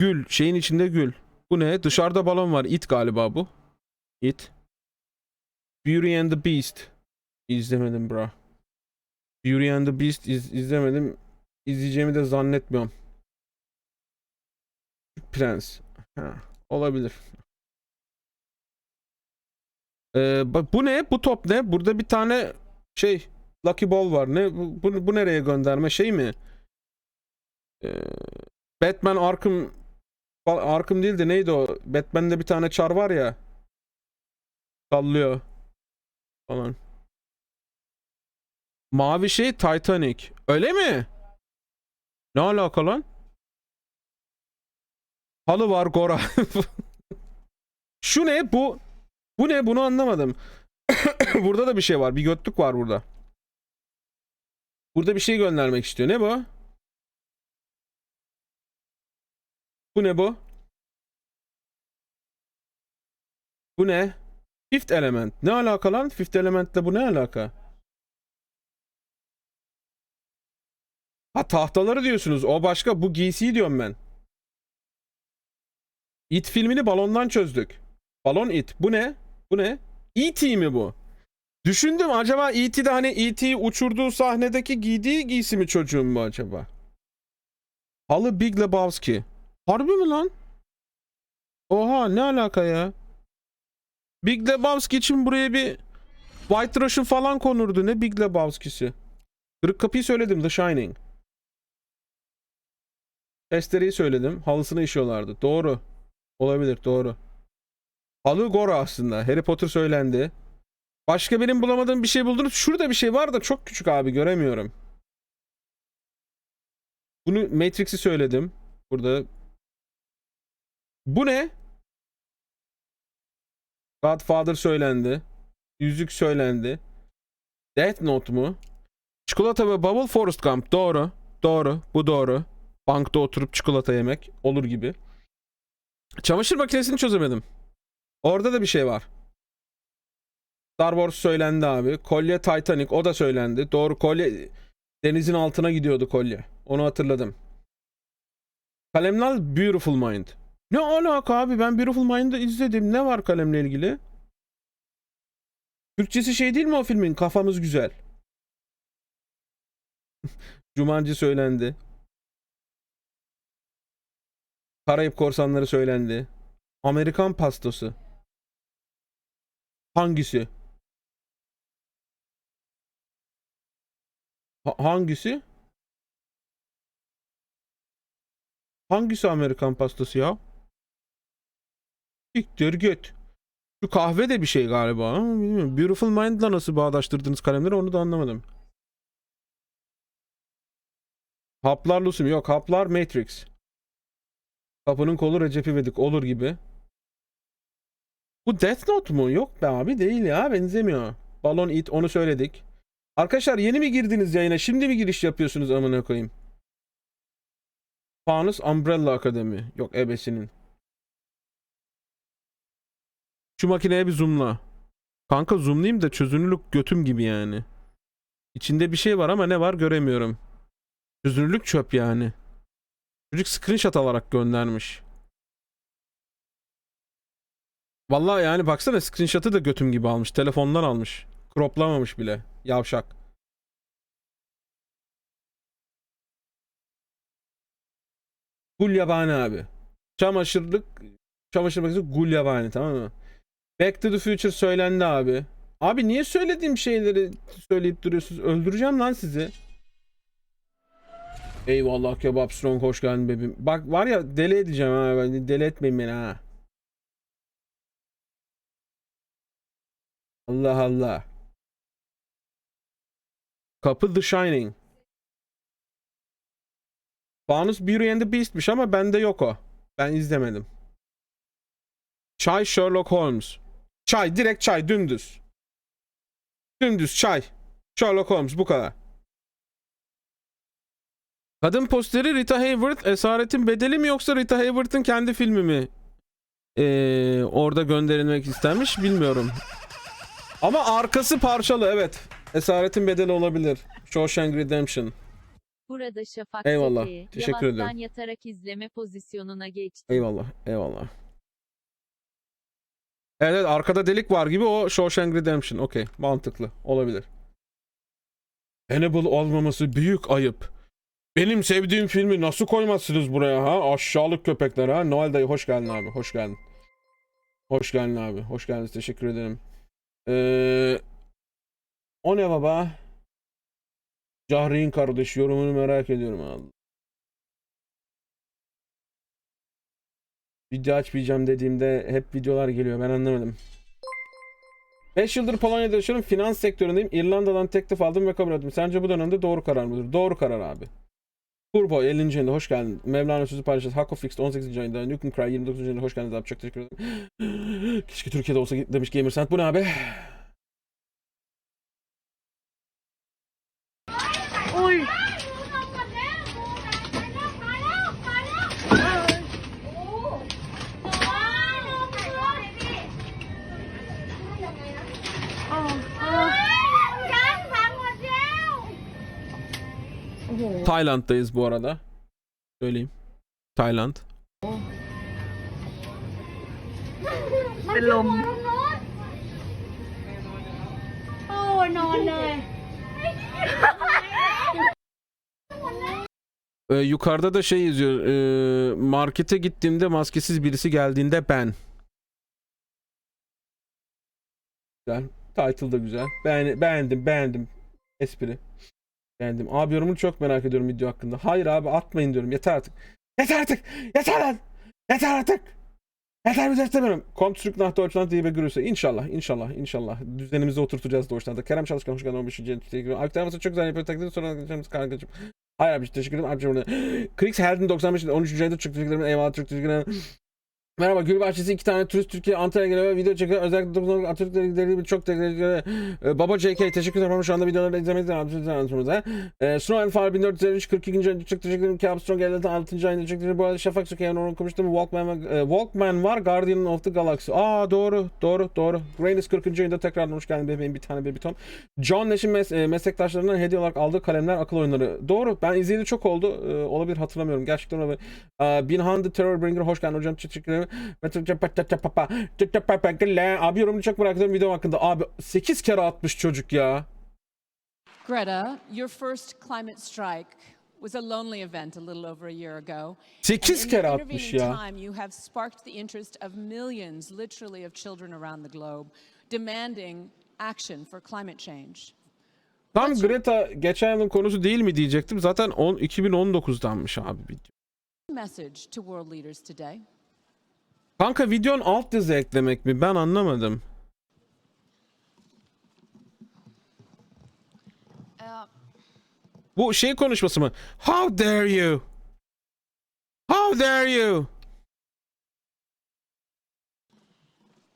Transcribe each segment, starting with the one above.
Gül. Şeyin içinde gül. Bu ne? Dışarıda balon var. It galiba bu. It. Beauty and the Beast. İzlemedim bro. Beauty and the Beast iz- izlemedim. İzleyeceğimi de zannetmiyorum. Prens. Olabilir. Ee, bak bu ne? Bu top ne? Burada bir tane şey Lucky Ball var. Ne bu, bu nereye gönderme şey mi? Ee, Batman Arkham Arkham değil de neydi o? Batman'de bir tane çar var ya. Sallıyor falan. Mavi şey Titanic. Öyle mi? Ne alaka lan? Halı var Gora. Şu ne? Bu bu ne? Bunu anlamadım. burada da bir şey var. Bir götlük var burada. Burada bir şey göndermek istiyor. Ne bu? Bu ne bu? Bu ne? Fifth element. Ne alaka lan? Fifth elementle bu ne alaka? Ha tahtaları diyorsunuz. O başka. Bu giysiyi diyorum ben. It filmini balondan çözdük. Balon It. Bu ne? Bu ne? E.T. mi bu? Düşündüm acaba E.T.'de hani E.T.'yi uçurduğu sahnedeki giydiği giysi mi çocuğun bu acaba? Halı Big Lebowski. Harbi mi lan? Oha ne alaka ya? Big Lebowski için buraya bir White Russian falan konurdu. Ne Big Lebowski'si? Kırık kapıyı söyledim The Shining. Testereyi söyledim. Halısını işiyorlardı. Doğru. Olabilir doğru. Halı Gora aslında. Harry Potter söylendi. Başka benim bulamadığım bir şey buldunuz. Şurada bir şey var da çok küçük abi göremiyorum. Bunu Matrix'i söyledim. Burada. Bu ne? Godfather söylendi. Yüzük söylendi. Death Note mu? Çikolata ve Bubble Forest Gump. Doğru. Doğru. Bu doğru. Bankta oturup çikolata yemek. Olur gibi. Çamaşır makinesini çözemedim. Orada da bir şey var. Star Wars söylendi abi. Kolye Titanic o da söylendi. Doğru kolye denizin altına gidiyordu kolye. Onu hatırladım. Kalemler Beautiful Mind. Ne alaka abi ben Beautiful Mind'ı izledim. Ne var kalemle ilgili? Türkçesi şey değil mi o filmin? Kafamız güzel. Cumancı söylendi. Karayip Korsanları söylendi. Amerikan pastosu. Hangisi? Ha- hangisi? Hangisi Amerikan pastası ya? Siktir git. Şu kahve de bir şey galiba. bilmiyorum. Beautiful Mind'la nasıl bağdaştırdınız kalemleri onu da anlamadım. Haplar Lucy mi? Yok haplar Matrix. Kapının kolu Recep İvedik olur gibi. Bu Death Note mu? Yok be abi değil ya benzemiyor. Balon It onu söyledik. Arkadaşlar yeni mi girdiniz yayına? Şimdi mi giriş yapıyorsunuz amına koyayım? Fanus Umbrella Akademi. Yok ebesinin. Şu makineye bir zoomla. Kanka zoomlayayım da çözünürlük götüm gibi yani. İçinde bir şey var ama ne var göremiyorum. Çözünürlük çöp yani. Çocuk screenshot alarak göndermiş. Vallahi yani baksana screenshot'ı da götüm gibi almış. Telefondan almış. Croplamamış bile. Yavşak. Gul abi. Çamaşırlık çamaşır makinesi gul tamam mı? Back to the Future söylendi abi. Abi niye söylediğim şeyleri söyleyip duruyorsunuz? Öldüreceğim lan sizi. Eyvallah kebap strong hoş geldin bebeğim. Bak var ya deli edeceğim ha. Deli etmeyin beni ha. Allah Allah. Kapı The Shining. Fanus Beauty and the Beast'miş ama bende yok o. Ben izlemedim. Çay Sherlock Holmes. Çay direkt çay dümdüz. Dümdüz çay. Sherlock Holmes bu kadar. Kadın posteri Rita Hayworth Esaretin Bedeli mi yoksa Rita Hayworth'ın kendi filmi mi? Ee, orada gönderilmek istenmiş bilmiyorum. Ama arkası parçalı evet. Esaretin Bedeli olabilir. Shawshank Redemption. Burada Şafak Eyvallah, teşekkür ederim. yatarak izleme pozisyonuna geçti. Eyvallah, eyvallah. Evet, evet, arkada delik var gibi o Shawshank Redemption. Okey, mantıklı. Olabilir. Hannibal olmaması büyük ayıp. Benim sevdiğim filmi nasıl koymazsınız buraya ha? Aşağılık köpekler ha? Noel dayı hoş geldin abi. Hoş geldin. Hoş geldin abi. Hoş geldiniz. Teşekkür ederim. Ee, o ne baba? Cahreyn kardeş yorumunu merak ediyorum abi. Video açmayacağım dediğimde hep videolar geliyor. Ben anlamadım. 5 yıldır Polonya'da yaşıyorum. Finans sektöründeyim. İrlanda'dan teklif aldım ve kabul ettim. Sence bu dönemde doğru karar mıdır? Doğru karar abi. Turbo 50. ayında hoş geldin. Mevlana sözü paylaşacağız. Hako Fixed 18. ayında. Nukem Cry 29. ayında hoş geldiniz abi. Çok teşekkür ederim. Keşke Türkiye'de olsa demiş Gamersant. Bu ne abi? Tayland'dayız bu arada. Söyleyeyim. Tayland. Bên lùm. โอ้นอนเลย Ee, yukarıda da şey yazıyor. Ee, markete gittiğimde maskesiz birisi geldiğinde ben. Güzel. Title da güzel. Beğen- beğendim, beğendim. Espri. Beğendim. Abi yorumunu çok merak ediyorum video hakkında. Hayır abi atmayın diyorum. Yeter artık. Yeter artık. Yeter lan. Yeter artık. Yeter biz istemiyorum. Kommt zurück nach Deutschland diye bir grüße. İnşallah, inşallah, inşallah. Düzenimizi oturtacağız Deutschland'da. Kerem Çalışkan hoş geldin 15. teşekkür Aktarması çok güzel yapıyor. Takdir sonra geçeceğimiz kankacığım. Hayır abi teşekkür ederim. Abicim burada. Krix Helden 95 13. ayda çok teşekkür ederim. Eyvallah teşekkür ederim. Merhaba Gül Bahçesi iki tane turist Türkiye Antalya'ya geliyor video çekiyor. Özellikle 90 Atatürk'le ilgili çok teşekkür. Ee, Baba JK teşekkür ederim şu anda videoları izlemeyi de anlatıyoruz. Ee, Snow and Fire 1453 42. ayında çok teşekkür ederim. Cap Strong 56. 6. ayında çok teşekkür. Bu arada Şafak Sökeyen onu okumuştum. Walkman, e, Walkman var. Guardian of the Galaxy. Aa doğru doğru doğru. Reynes 40. ayında tekrardan hoş geldin bebeğim bir tane bebitom. John Nash'in mes- e, meslektaşlarından hediye olarak aldığı kalemler akıl oyunları. Doğru. Ben izleyeli çok oldu. Ee, olabilir hatırlamıyorum. Gerçekten olabilir. Aa, Binhan the Terror Bringer hoş geldin hocam. Teşekkür ederim. Abi yorumunu çok merak ediyorum video hakkında. Abi 8 kere atmış çocuk ya. Greta, your first climate strike was a lonely event a little over a year ago. 8 And in the kere atmış ya. time, you have sparked the interest of millions, literally, of children around the globe, demanding action for climate change. Tam Greta geçen yılın konusu değil mi diyecektim. Zaten 10, 2019'danmış abi video. Message to world leaders today. Kanka videonun alt yazı eklemek mi? Ben anlamadım. Bu şey konuşması mı? How dare you? How dare you?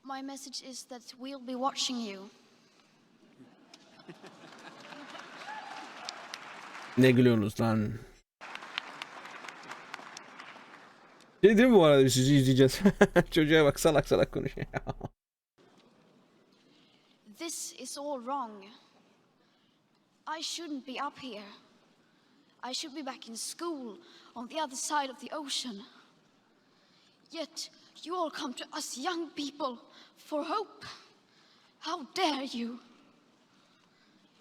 My message is that we'll be watching you. Ne gülüyorsunuz lan? Değil mi bu arada sizi izleyeceğiz. Çocuğa bak salak salak konuşuyor. This is all wrong. I shouldn't be up here. I should be back in school on the other side of the ocean. Yet you all come to us young people for hope. How dare you?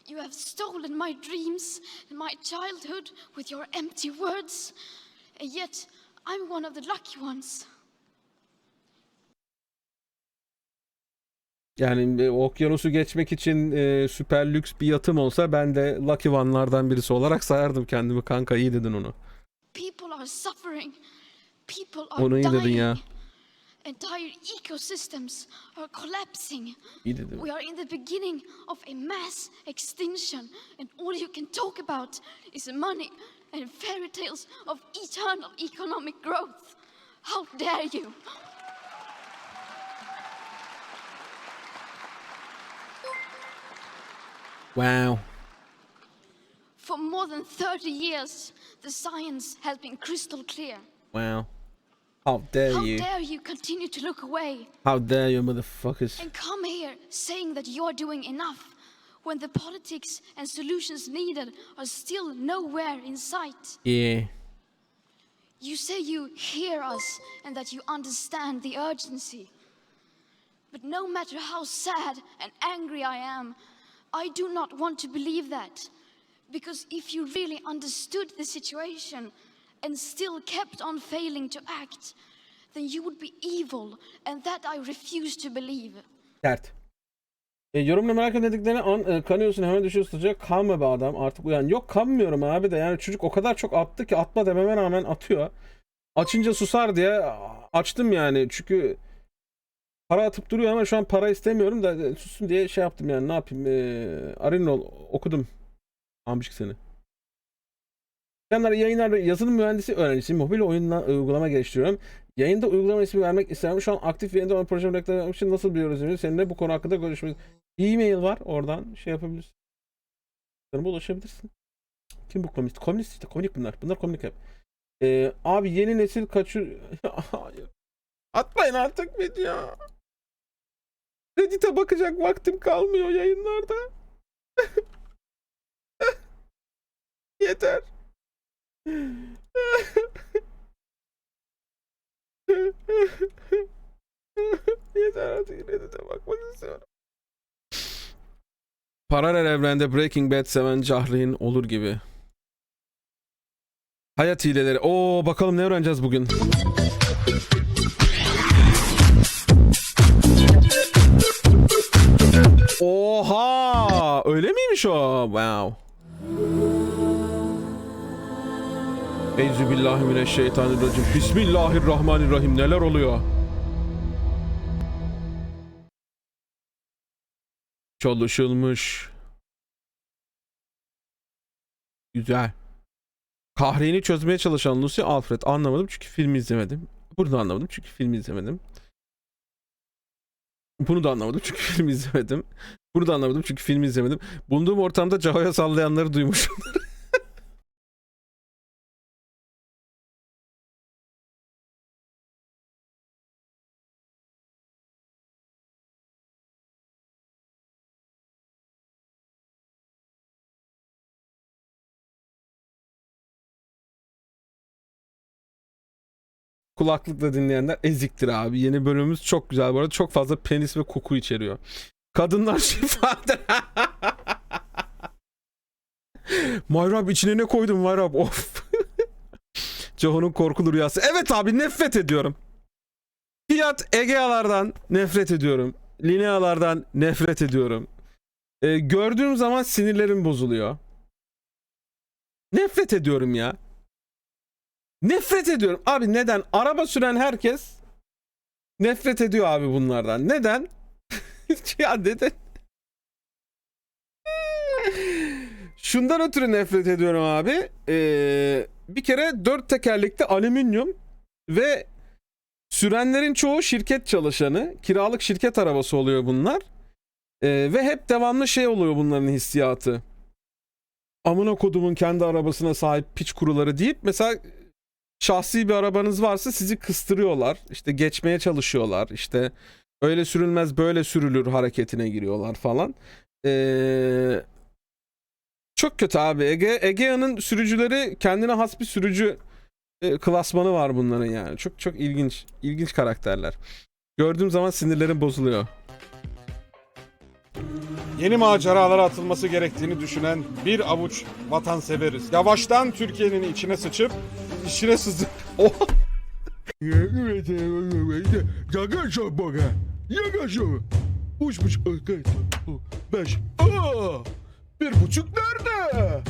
You have stolen my dreams and my childhood with your empty words. And yet I'm one of the lucky ones. Yani e, okyanusu geçmek için e, süper lüks bir yatım olsa ben de Lucky One'lardan birisi olarak sayardım kendimi kanka iyi dedin onu. People are suffering. People are Onu iyi dedin dying. ya. Entire ecosystems are collapsing. İyi dedin. We are in the beginning of a mass extinction, and all you can talk about is money and fairy tales of eternal economic growth. How dare you! Wow. For more than 30 years, the science has been crystal clear. Wow. How dare How you? dare you continue to look away How dare you motherfuckers? and come here saying that you're doing enough when the politics and solutions needed are still nowhere in sight. Yeah. You say you hear us and that you understand the urgency. But no matter how sad and angry I am, I do not want to believe that. Because if you really understood the situation and still kept on failing to act, then you would be evil, and that I refuse to believe. Dert. E, yorumla merak edildiklerini an, e, kanıyorsun hemen düşüyorsun sıcak. Kalma be adam artık uyan. Yok kanmıyorum abi de yani çocuk o kadar çok attı ki atma dememe rağmen atıyor. Açınca susar diye açtım yani çünkü para atıp duruyor ama şu an para istemiyorum da e, sussun diye şey yaptım yani ne yapayım. E, Arinol okudum. Amcık seni. Selamlar yayınlarda yazılım mühendisi öğrencisiyim. Mobil oyunla uygulama geliştiriyorum. Yayında uygulama ismi vermek isterim. Şu an aktif yayında olan projemi reklam etmek için nasıl biliyoruz? Yani Seninle bu konu hakkında görüşmek. E-mail var oradan şey yapabilirsin. Sana ulaşabilirsin. Kim bu komünist? Komünist işte komik bunlar. Bunlar komik hep. Ee, abi yeni nesil kaçır... Hayır. Atmayın artık video. Reddit'e bakacak vaktim kalmıyor yayınlarda. Yeter. Yeter artık Reddit'e bakmak istiyorum. Paralel evrende Breaking Bad seven Cahreyn olur gibi. Hayat hileleri. Oo bakalım ne öğreneceğiz bugün. Oha! Öyle miymiş o? Wow. Euzubillahimineşşeytanirracim. Bismillahirrahmanirrahim. Neler oluyor? Çalışılmış. Güzel. Kahreni çözmeye çalışan Lucy Alfred anlamadım çünkü filmi izlemedim. Bunu da anlamadım çünkü filmi izlemedim. Bunu da anlamadım çünkü filmi izlemedim. Bunu da anlamadım çünkü filmi izlemedim. Bulunduğum ortamda Caho'ya sallayanları duymuşum. Kulaklıkla dinleyenler eziktir abi. Yeni bölümümüz çok güzel bu arada. Çok fazla penis ve koku içeriyor. Kadınlar şifadır. Mayrab içine ne koydun Mayrab? Of. Caho'nun korkulu rüyası. Evet abi nefret ediyorum. Fiat Egea'lardan nefret ediyorum. Linea'lardan nefret ediyorum. Ee, gördüğüm zaman sinirlerim bozuluyor. Nefret ediyorum ya. Nefret ediyorum. Abi neden? Araba süren herkes nefret ediyor abi bunlardan. Neden? ya neden? Şundan ötürü nefret ediyorum abi. Ee, bir kere dört tekerlekli alüminyum ve sürenlerin çoğu şirket çalışanı. Kiralık şirket arabası oluyor bunlar. Ee, ve hep devamlı şey oluyor bunların hissiyatı. Amına kodumun kendi arabasına sahip piç kuruları deyip mesela şahsi bir arabanız varsa sizi kıstırıyorlar. İşte geçmeye çalışıyorlar. İşte öyle sürülmez böyle sürülür hareketine giriyorlar falan. Ee, çok kötü abi. Ege, Egea'nın sürücüleri kendine has bir sürücü e, klasmanı var bunların yani. Çok çok ilginç. ilginç karakterler. Gördüğüm zaman sinirlerim bozuluyor. Yeni maceralara atılması gerektiğini düşünen bir avuç vatanseveriz. Yavaştan Türkiye'nin içine sıçıp içine sızıp Oha! Yaklaşa baka. Yaklaşa. Üç buçuk. Beş. Aa! Bir buçuk nerede?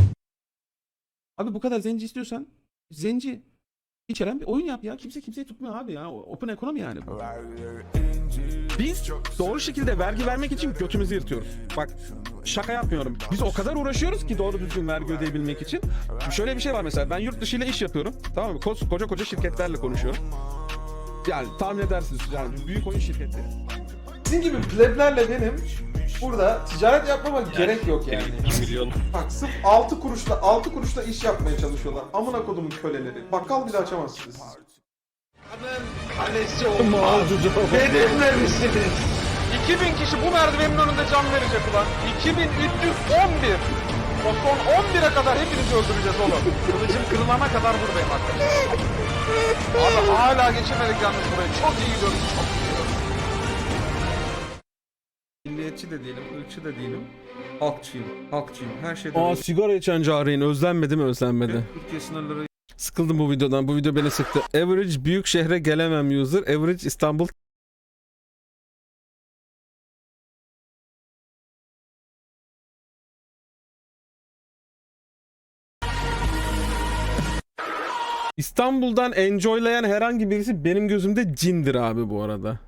Abi bu kadar zenci istiyorsan zenci içeren bir oyun yap ya. Kimse kimseyi tutmuyor abi ya. Open ekonomi yani bu. Biz doğru şekilde vergi vermek için götümüzü yırtıyoruz. Bak şaka yapmıyorum. Biz o kadar uğraşıyoruz ki doğru düzgün vergi ödeyebilmek için. Şimdi şöyle bir şey var mesela ben yurt dışı ile iş yapıyorum. Tamam mı? Koca koca şirketlerle konuşuyorum. Yani tahmin edersiniz yani büyük oyun şirketleri. Sizin gibi pleblerle benim burada ticaret yapmama gerek yok yani. Bak sırf 6 kuruşla 6 kuruşla iş yapmaya çalışıyorlar. Amına kodumun köleleri. Bakkal bile açamazsınız. Annesi olmaz. Benimle misiniz? 2000 kişi bu merdivenin önünde can verecek ulan. 2311. O son 11'e kadar hepinizi öldüreceğiz oğlum. Kılıcım kırılana kadar buradayım arkadaşlar. Abi hala geçemedik yalnız burayı. Çok iyi gidiyoruz. Çok iyi gidiyoruz. Milliyetçi de değilim, ırkçı da değilim. Halkçıyım, halkçıyım. Her şeyden Aa sigara içen Cahreyn özlenmedi mi özlenmedi. Türkiye sınırları Sıkıldım bu videodan. Bu video beni sıktı. Average büyük şehre gelemem user. Average İstanbul İstanbul'dan enjoylayan herhangi birisi benim gözümde cindir abi bu arada.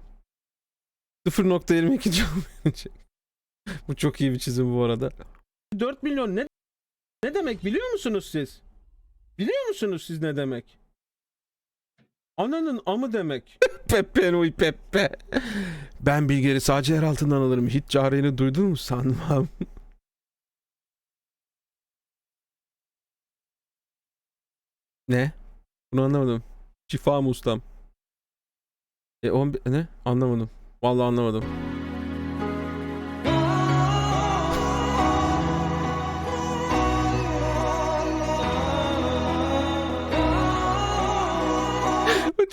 0.22 can bu çok iyi bir çizim bu arada. 4 milyon ne ne demek biliyor musunuz siz? Biliyor musunuz siz ne demek? Ananın amı demek. Pepe Nui Pepe. Ben bilgileri sadece yer altından alırım. Hiç Cahreyn'i duydun mu sanmam. ne? Bunu anlamadım. Şifa mı ustam? E 11 ne? Anlamadım. Vallahi anlamadım.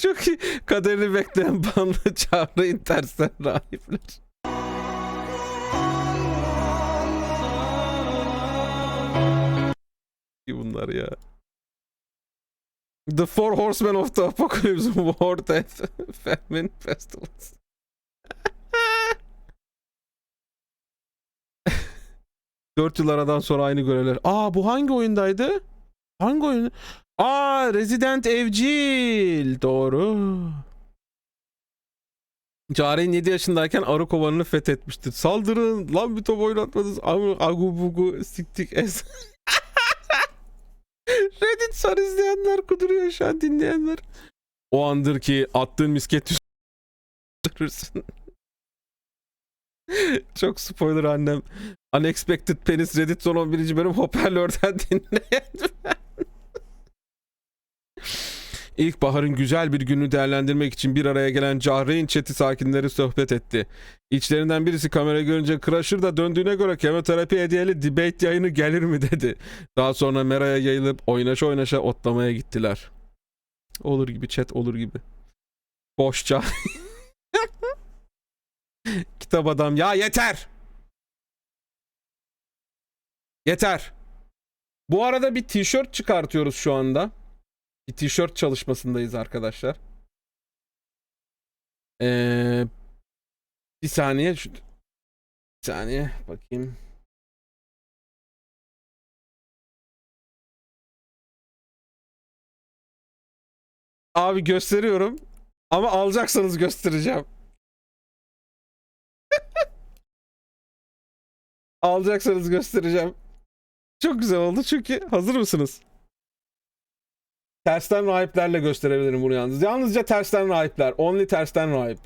Çok iyi. Kaderini bekleyen banlı Cahreyn tersten rahipler. Bunlar ya. The Four Horsemen of the Apocalypse War, Death, Famine, Pestilence. Dört yıl aradan sonra aynı görevler. Aa bu hangi oyundaydı? Hangi oyun? Aa Resident Evcil. Doğru. Cahreyn 7 yaşındayken arı kovanını fethetmiştir. Saldırın lan bir top oynatmadınız. Agu bugu siktik es. Reddit sar izleyenler kuduruyor şu an dinleyenler. O andır ki attığın misket düşürürsün. Çok spoiler annem. Unexpected Penis Reddit son 11. bölüm hoparlörden dinleyen. İlkbaharın güzel bir günü değerlendirmek için bir araya gelen Cahreyn chat'i sakinleri sohbet etti. İçlerinden birisi kamera görünce Crusher da döndüğüne göre kemoterapi hediyeli debate yayını gelir mi dedi. Daha sonra Mera'ya yayılıp oynaşa oynaşa otlamaya gittiler. Olur gibi chat olur gibi. Boşça. Kitap adam ya yeter. Yeter. Bu arada bir tişört çıkartıyoruz şu anda. Bir tişört çalışmasındayız arkadaşlar. Ee, bir saniye. Bir saniye bakayım. Abi gösteriyorum. Ama alacaksanız göstereceğim. Alacaksanız göstereceğim. Çok güzel oldu çünkü hazır mısınız? Tersten rahiplerle gösterebilirim bunu yalnız. Yalnızca tersten rahipler. Only tersten rahip.